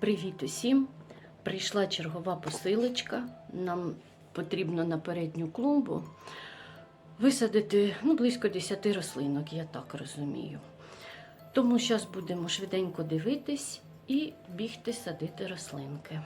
Привіт усім! Прийшла чергова посилочка. Нам потрібно на передню клумбу висадити ну, близько 10 рослинок, я так розумію. Тому зараз будемо швиденько дивитись і бігти садити рослинки.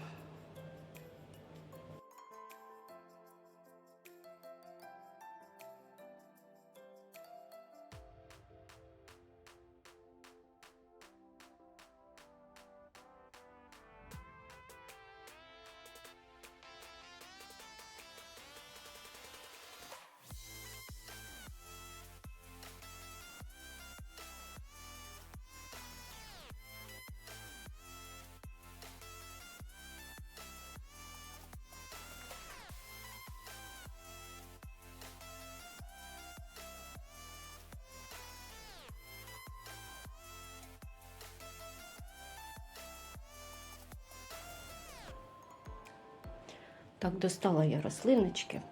Так, достала я рослиночки.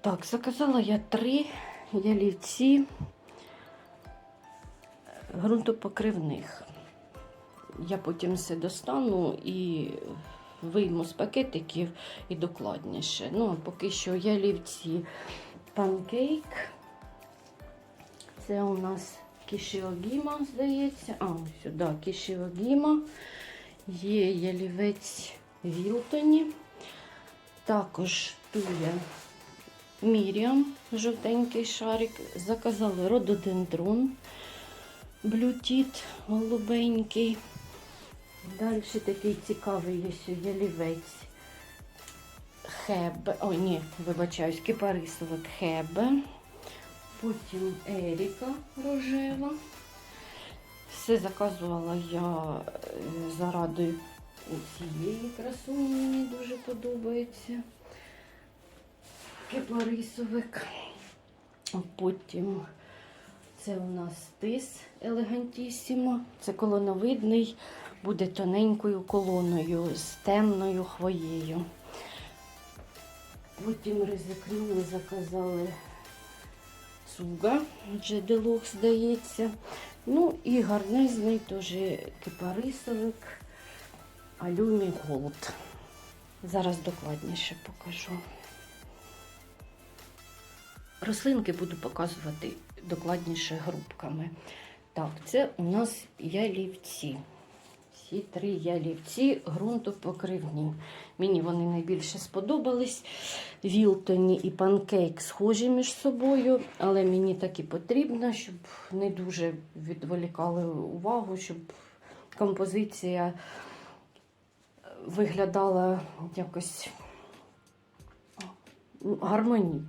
Так, заказала я три ялівці ґрунтопокривних. Я потім все достану і вийму з пакетиків і докладніше. Ну, а поки що ялівці панкейк. Це у нас кішіогіма, здається. А, сюди кішіогіма. Є ялівець Вілтоні. Також тує Міріам, жовтенький шарик. Заказали рододендрон, блютіт голубенький. Далі такий цікавий є ялівець. Хебе. О, ні, вибачаюсь, кипарисовик Хебе. Потім Еріка рожева. Все заказувала я е, заради цієї красуні, мені дуже подобається. Кипарисовик. Потім це у нас тис елегантісімо. Це колоновидний, буде тоненькою колоною з темною хвоєю. Потім ризикнули, заказали цуга, джеделок, здається. Ну і гарнезний теж кипарисовик Алюмі Голд. Зараз докладніше покажу. Рослинки буду показувати докладніше групками. Так, це у нас ялівці. Всі три ялівці ґрунтопокривні. Мені вони найбільше сподобались. Вілтоні і панкейк схожі між собою, але мені так і потрібно, щоб не дуже відволікали увагу, щоб композиція виглядала якось гармонійно.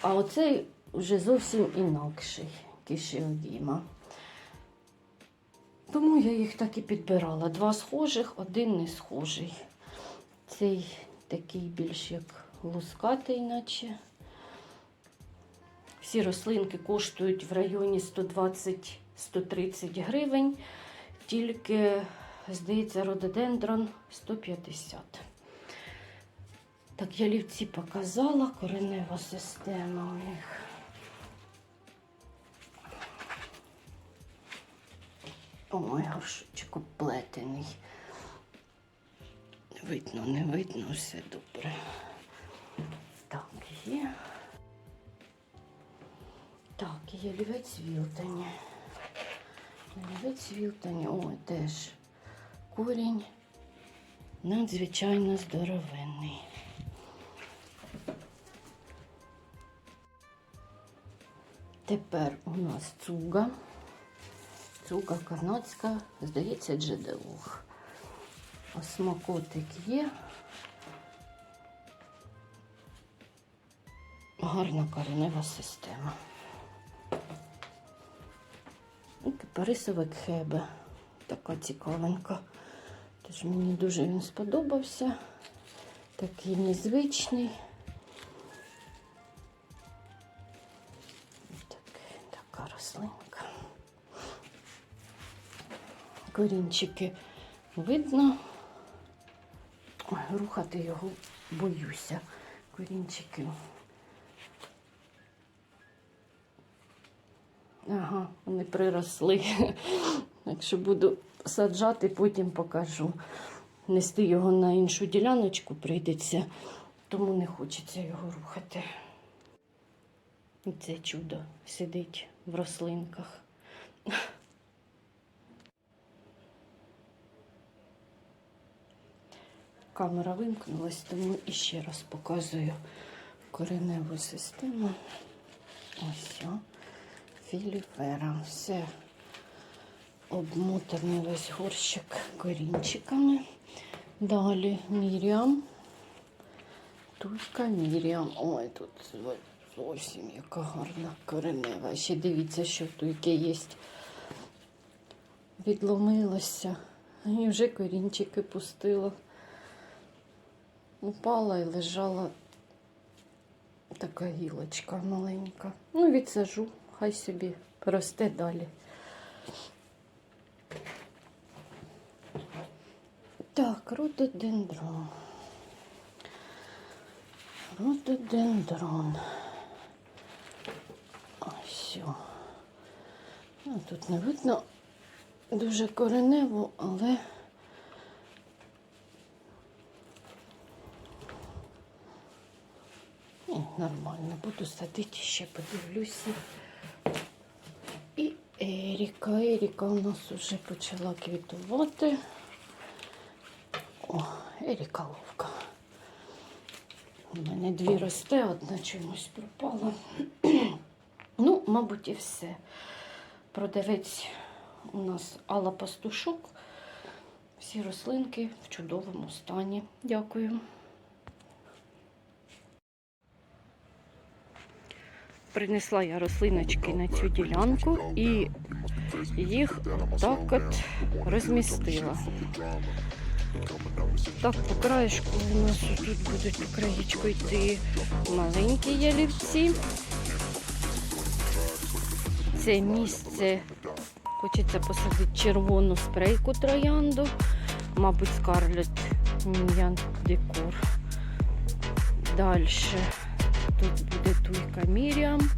А оцей вже зовсім інакший кішіогіма. Тому я їх так і підбирала. Два схожих, один не схожий. Цей такий більш як лускатий, наче. Всі рослинки коштують в районі 120-130 гривень, тільки, здається, рододендрон 150. Так, я лівці показала, коренева система у них. Ой, горшочок оплетений. Видно, не видно, все добре. Так, є. Так, є лівець Вілтоні. Лівець Вілтоні, ой, теж корінь надзвичайно здоровенний. Тепер у нас цуга. Цуга канадська, здається, джеделух. Осмакотик є. Гарна коренева система. І кипарисовик хебе. Така цікавенька. Тож мені дуже він сподобався. Такий незвичний. Так, така рослинка. Корінчики видно. Ой, рухати його боюся. Корінчики. Ага, вони приросли. Якщо буду саджати, потім покажу. Нести його на іншу діляночку прийдеться, тому не хочеться його рухати. І це чудо сидить в рослинках. Камера вимкнулась, тому іще раз показую кореневу систему. Ось філіфера. Все обмотаний весь горщик корінчиками. Далі Міріам. Тулька Міріам. Ой, тут зовсім яка гарна коренева. Ще дивіться, що туйки є. Відломилося. І вже корінчики пустила. Упала і лежала така гілочка маленька. Ну, відсажу, хай собі росте далі. Так, рододендрон. Рододендрон. Ось. Ну, тут не видно дуже коренево, але Ні, нормально, буду садити, ще подивлюся. І Еріка. Еріка у нас вже почала квітувати. О, Еріка ловка. У мене дві росте, одна чомусь пропала. ну, мабуть, і все. Продавець у нас Алла Пастушок. Всі рослинки в чудовому стані. Дякую. Принесла я рослиночки на цю ділянку і їх так от розмістила. Так, по краєшку у нас тут будуть по краєчку йти маленькі ялівці. Це місце хочеться посадити червону спрейку троянду, мабуть, скарлет Міньян декор. Далі тут буде туйка Міріам.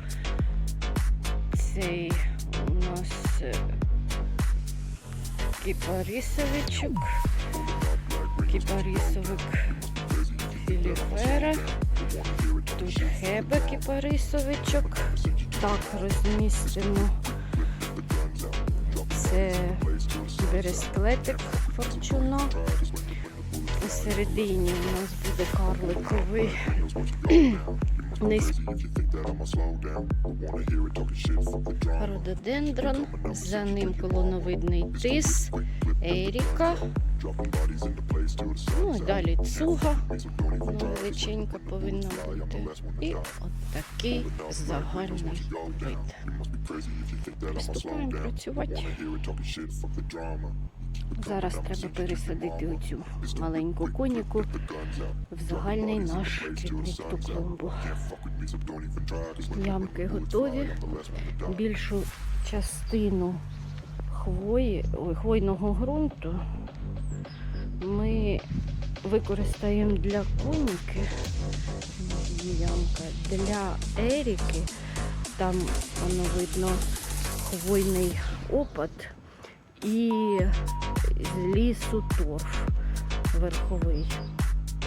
Цей у нас е, кіпарисовичок. Кіпарисовик філіфера. Тут гебе кіпарисовичок. Так, розмістимо. Це бересклетик форчуно. Посередині у нас буде карликовий низ рододендрон, за ним колоновидний тис, еріка, ну і далі цуга, величенька повинна бути. І от такий загальний вид. Приступаємо працювати. Зараз треба пересадити оцю маленьку коніку в загальний наш квітнисту клумбу. Ямки готові. Більшу частину хвої, ой, хвойного ґрунту ми використаємо для коніки. Ямка для еріки. Там воно видно хвойний опад і з лісу торф верховий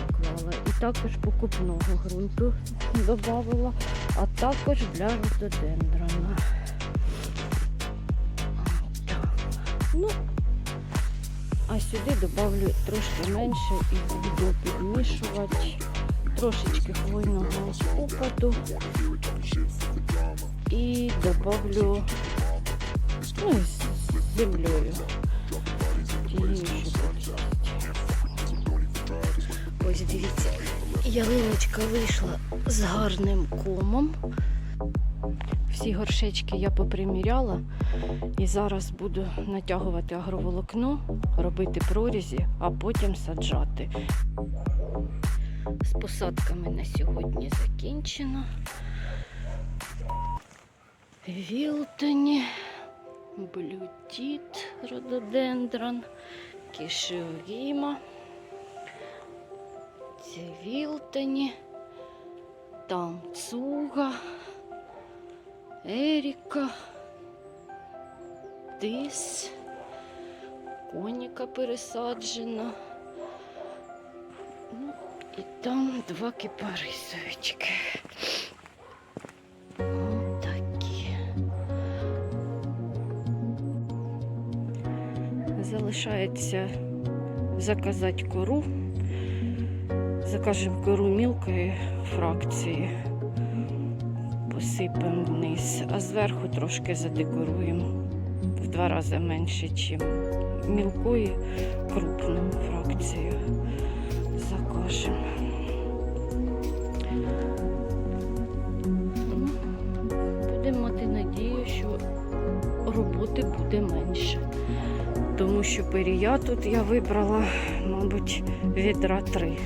поклала. І також покупного ґрунту додавала, а також для рододендрона. Ну, а сюди додавлю трошки менше і буду підмішувати трошечки хвойного опаду і додавлю ну, землею. Ось дивіться, ялиночка вийшла з гарним комом. Всі горшечки я поприміряла і зараз буду натягувати агроволокно, робити прорізі, а потім саджати. З посадками на сьогодні закінчено. Вілтоні, блютіт, рододендрон, кішеогіма. Це Вілтоні, там цуга, Еріка, тис, подоконника пересаджена. Ну, і там два кипарисовички. Залишається заказати кору. Закажемо кору мілкої фракції. Посипемо вниз, а зверху трошки задекоруємо в два рази менше, ніж мілкої крупну перія тут я вибрала, мабуть, відра три.